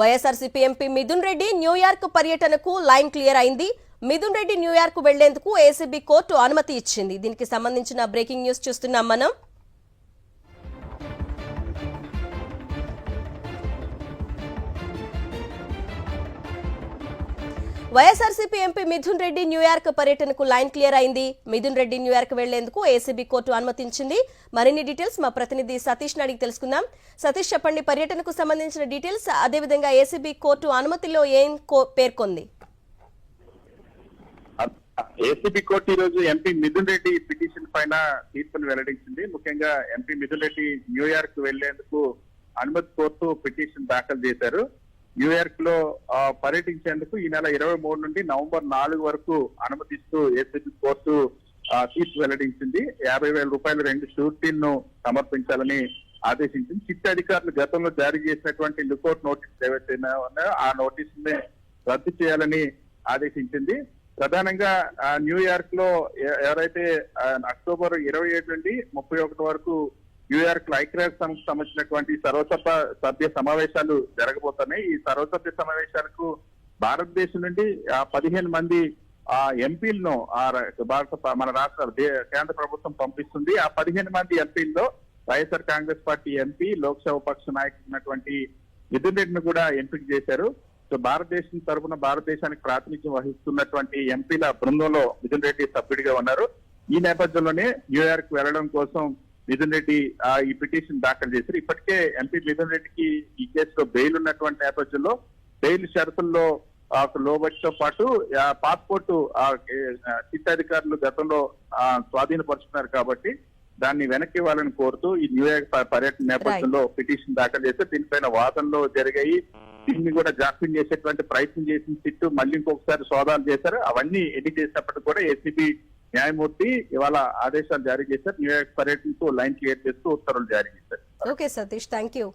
YSRCP MP Mithun Reddy New York పర్యటనకు line clear అయింది. Mithun Reddy New York వెళ్ళేందుకు ఏసీబీ కోర్టు అనుమతి ఇచ్చింది. దీనికి సంబంధించిన బ్రేకింగ్ న్యూస్ చూస్తున్నాం మనం. YSRCP MP Mithun Reddy New York పర్యటనకు లైన్ క్లియర్ అయింది. మిథున్ రెడ్డి న్యూయార్క్ వెళ్ళేందుకు ఏసీబీ కోర్టు అనుమతించింది. మరిన్ని డీటెయిల్స్ మా ప్రతినిధి సతీష్ అడిగి తెలుసుకుందాం. సతీష్ చెప్పండి పర్యటనకు సంబంధించిన డీటెయిల్స్ అదేవిధంగా ఏసీబీ కోర్టు అనుమతిలో ఏం కో- పేర్కొంది? ఏసీబీ కోర్టు ఈ రోజు ఎంపీ మిథున్ రెడ్డి పిటిషన్ పైన తీర్పును వెల్లడించింది. ముఖ్యంగా MP Mithun Reddy New York వెళ్ళేందుకు అనుమతి కోర్టు పిటిషన్ దాఖలు చేశారు. న్యూయార్క్లో పర్యటించేందుకు ఈ నెల ఇరవై మూడు నుండి నవంబర్ నాలుగు వరకు అనుమతిస్తూ ఏసీబీ కోర్టు తీర్పు వెల్లడించింది యాభై వేల రూపాయలు రెండు షూరిటీలను సమర్పించాలని ఆదేశించింది. చిట్ అధికారులు గతంలో జారీ చేసినటువంటి లుకౌట్ నోటీస్ ఏవైతే ఉన్నాయో ఆ నోటీస్ని రద్దు చేయాలని ఆదేశించింది. ప్రధానంగా ఆ, న్యూయార్క్లో ఎవరైతే అక్టోబర్ ఇరవై ఏడు నుండి ముప్పై ఒకటి వరకు న్యూయార్క్లో ఐక్యరాజ్య సమితికి సంబంధించినటువంటి సర్వసభ సభ్య సమావేశాలు జరగబోతున్నాయి. ఈ సర్వసభ్య సమావేశాలకు భారతదేశం నుండి ఆ, పదిహేను మంది ఆ ఎంపీలను ఆ భారత మన రాష్ట్ర కేంద్ర ప్రభుత్వం పంపిస్తుంది. ఆ పదిహేను మంది ఎంపీల్లో YSR Congress party MP Lok Sabha పక్ష నాయకున్నటువంటి మిథున్ రెడ్డిని కూడా ఎంపిక చేశారు. సో భారతదేశం తరఫున భారతదేశానికి ప్రాతినిధ్యం వహిస్తున్నటువంటి ఎంపీల బృందంలో మిథున్ రెడ్డి సభ్యుడిగా ఉన్నారు. ఈ నేపథ్యంలోనే న్యూయార్క్ వెళ్ళడం కోసం మిథున్ రెడ్డి ఈ పిటిషన్ దాఖలు చేశారు. ఇప్పటికే ఎంపీ మిథున్ రెడ్డికి ఈ కేసులో బెయిల్ ఉన్నటువంటి నేపథ్యంలో బెయిల్ షరతుల్లో లోబడితో పాటు పాస్పోర్ట్ చిట్ అధికారులు గతంలో ఆ, స్వాధీనపరుచుకున్నారు కాబట్టి దాన్ని వెనక్కి ఇవ్వాలని కోరుతూ ఈ న్యూయార్క్ పర్యటన నేపథ్యంలో పిటిషన్ దాఖలు చేస్తే దీనిపైన వాదనలు జరిగాయి. దీన్ని కూడా జాప్యం చేసేటువంటి ప్రయత్నం చేసిన సిట్టు మళ్ళీ ఇంకొకసారి సోదాలు చేశారు. అవన్నీ ఎన్ని చేసినప్పటికీ కూడా ఏసీబీ న్యాయమూర్తి ఇవాళ ఆదేశాలు జారీ చేశారు. న్యూయార్క్ పర్యటనకు లైన్ క్లియర్ చేస్తూ ఉత్తర్వులు జారీ చేశారు. Okay Satish thank you